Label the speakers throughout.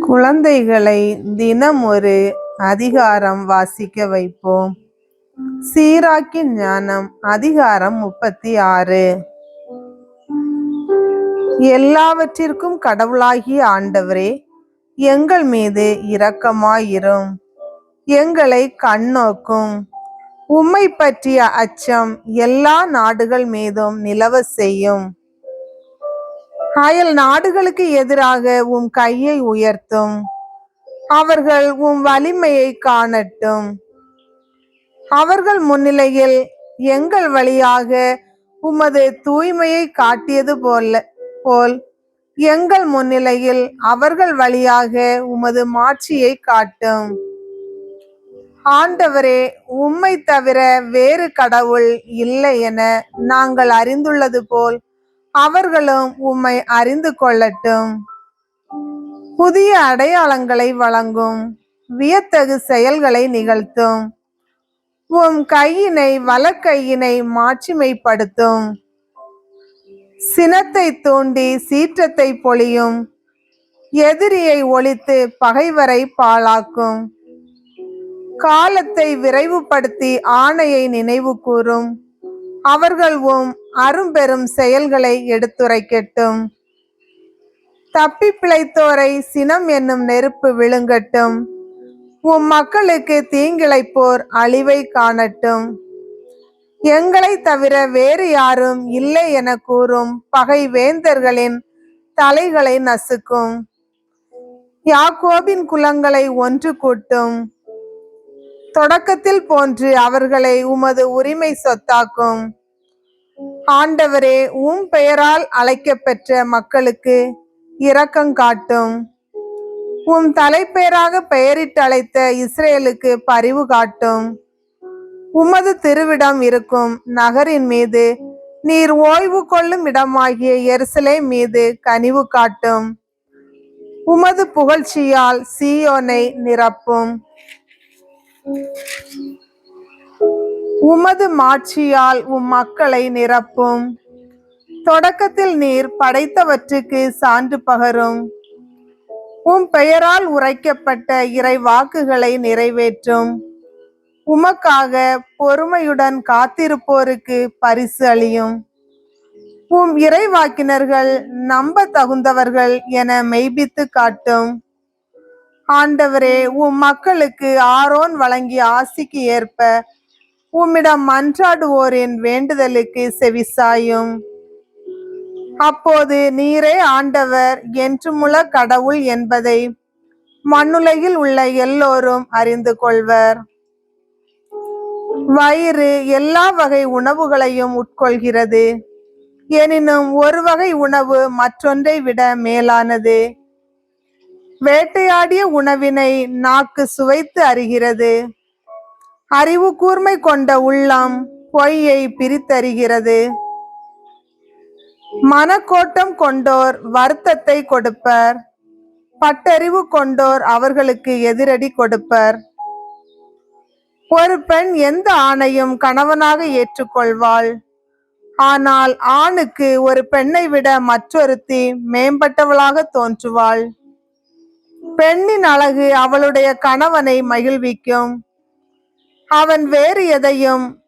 Speaker 1: குழந்தைகளை தினம் ஒரு அதிகாரம் வாசிக்க வைப்போம். சீராக்கின் ஞானம் அதிகாரம் முப்பத்தி ஆறு எல்லாவற்றிற்கும் கடவுளாகிய ஆண்டவரே எங்கள் மீது இரக்கமாயிரும். எங்களை கண்ணோக்கும். உம்மை பற்றிய அச்சம் எல்லா நாடுகள் மீதும் நிலவ செய்யும். அயல் நாடுகளுக்கு எதிராக உம் கையை உயர்த்தும். அவர்கள் உம் வலிமையை காணட்டும். அவர்கள் முன்னிலையில் எங்கள் வழியாக உமது தூய்மையை காட்டியது போல போல் எங்கள் முன்னிலையில் அவர்கள் வழியாக உமது மாட்சியை காட்டும். ஆண்டவரே உம்மை தவிர வேறு கடவுள் இல்லை என நாங்கள் அறிந்துள்ளது போல் அவர்களும் உம்மை அறிந்து கொள்ளட்டும். புதிய அடையாளங்களை வழங்கும் வியத்தகு செயல்களை நிகழ்த்தும். உம் கையினை வலக்கையினை மாட்சிமைப்படுத்தும். சினத்தை தூண்டி சீற்றத்தை பொழியும். எதிரியை ஒழித்து பகைவரை பாழாக்கும். காலத்தை விரைவுபடுத்தி ஆணையை நினைவு கூறும். அவர்கள் உம் அரும்பெரும் செயல்களை எடுத்துரைக்கட்டும். தப்பி பிழைத்தோரை சினம் என்னும் நெருப்பு விழுங்கட்டும். உம் மக்களுக்கு தீங்கிழைப்போர் அழிவை காணட்டும். எங்களை தவிர வேறு யாரும் இல்லை என கூறும் பகை வேந்தர்களின் தலைகளை நசுக்கும். யாக்கோபின் குலங்களை ஒன்று கூட்டும். தொடக்கத்தில் போன்று அவர்களை உமது உரிமை சொத்தாக்கும். ஆண்டவரே உம் பெயரால் அழைக்கப்பெற்ற மக்களுக்கு இரக்கம் காட்டும். உம் தலைப்பெயராக பெயரிட்டு அழைத்த இஸ்ரேலுக்கு பரிவு காட்டும். உமது திருவிடம் இருக்கும் நகரின் மீது நீர் ஓய்வு கொள்ளும் இடமாகிய எரிசலை மீது கனிவு காட்டும். உமது புகழ்ச்சியால் சீயோனை நிரப்பும். உமது மாட்சியால் உம் மக்களை நிரப்பும். தொடக்கத்தில் நீர் படைத்தவற்றுக்கு சான்று பகரும். உம் பெயரால் உரைக்கப்பட்ட இறை வாக்குகளை நிறைவேற்றும். உமக்காக பொறுமையுடன் காத்திருப்போருக்கு பரிசு அளியும். உம் இறைவாக்கினர்கள் நம்ப தகுந்தவர்கள் என மெய்பித்து காட்டும். ஆண்டவரே உம் மக்களுக்கு ஆரோன் வழங்கிய ஆசிக்கு ஏற்ப உம்மிடம் மன்றாடுவோரின் வேண்டுதலுக்கு செவிசாயும். அப்போது நீரே ஆண்டவர் என்றுமுள்ள கடவுள் என்பதை மண்ணுலகில் உள்ள எல்லோரும் அறிந்து கொள்வர். வயிறு எல்லா வகை உணவுகளையும் உட்கொள்கிறது. எனினும் ஒரு வகை உணவு மற்றொன்றை விட மேலானது. வேட்டையாடிய உணவினை நாக்கு சுவைத்து அறிகிறது. அறிவு கூர்மை கொண்ட உள்ளம் பொய்யை பிரித்தறிகிறது. மனக்கோட்டம் கொண்டோர் வருத்தத்தை கொடுப்பர். பட்டறிவு கொண்டோர் அவர்களுக்கு எதிரடி கொடுப்பர். ஒரு பெண் எந்த ஆணையும் கணவனாக ஏற்றுக்கொள்வாள். ஆனால் ஆணுக்கு ஒரு பெண்ணை விட மற்றொருத்தி மேம்பட்டவளாக தோன்றுவாள். பெண்ணின் அழகு அவளுடைய கணவனை மகிழ்விக்கும். அவன் வேறு எதையும்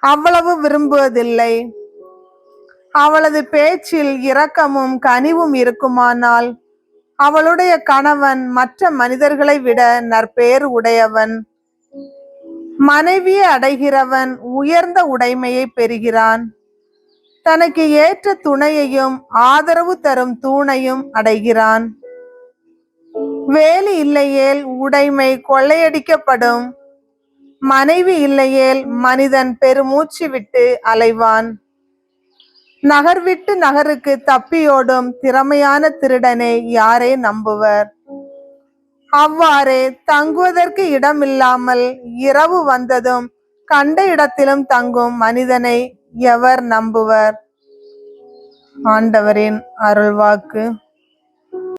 Speaker 1: அவ்வளவு விரும்புவதில்லை. அவளது பேச்சில் இரக்கமும் கனிவும் இருக்குமானால் அவளுடைய கணவன் மற்ற மனிதர்களை விட நற்பெயர் உடையவன். மனைவியை அடைகிறவன் உயர்ந்த உடைமையை பெறுகிறான். தனக்கு ஏற்ற துணையையும் ஆதரவு தரும் தூணையும் அடைகிறான். வேலி இல்லையேல் உடைமை கொள்ளையடிக்கப்படும். மனைவி இல்லையேல் மனிதன் பெருமூச்சு விட்டு அலைவான். நகர் விட்டு நகருக்கு தப்பியோடும் திறமையான திருடனை யாரே நம்புவர்? அவ்வாறே தங்குவதற்கு இடமில்லாமல் இரவு வந்ததும் கண்ட இடத்திலும் தங்கும் மனிதனை எவர் நம்புவர்? ஆண்டவரின் அருள்வாக்கு.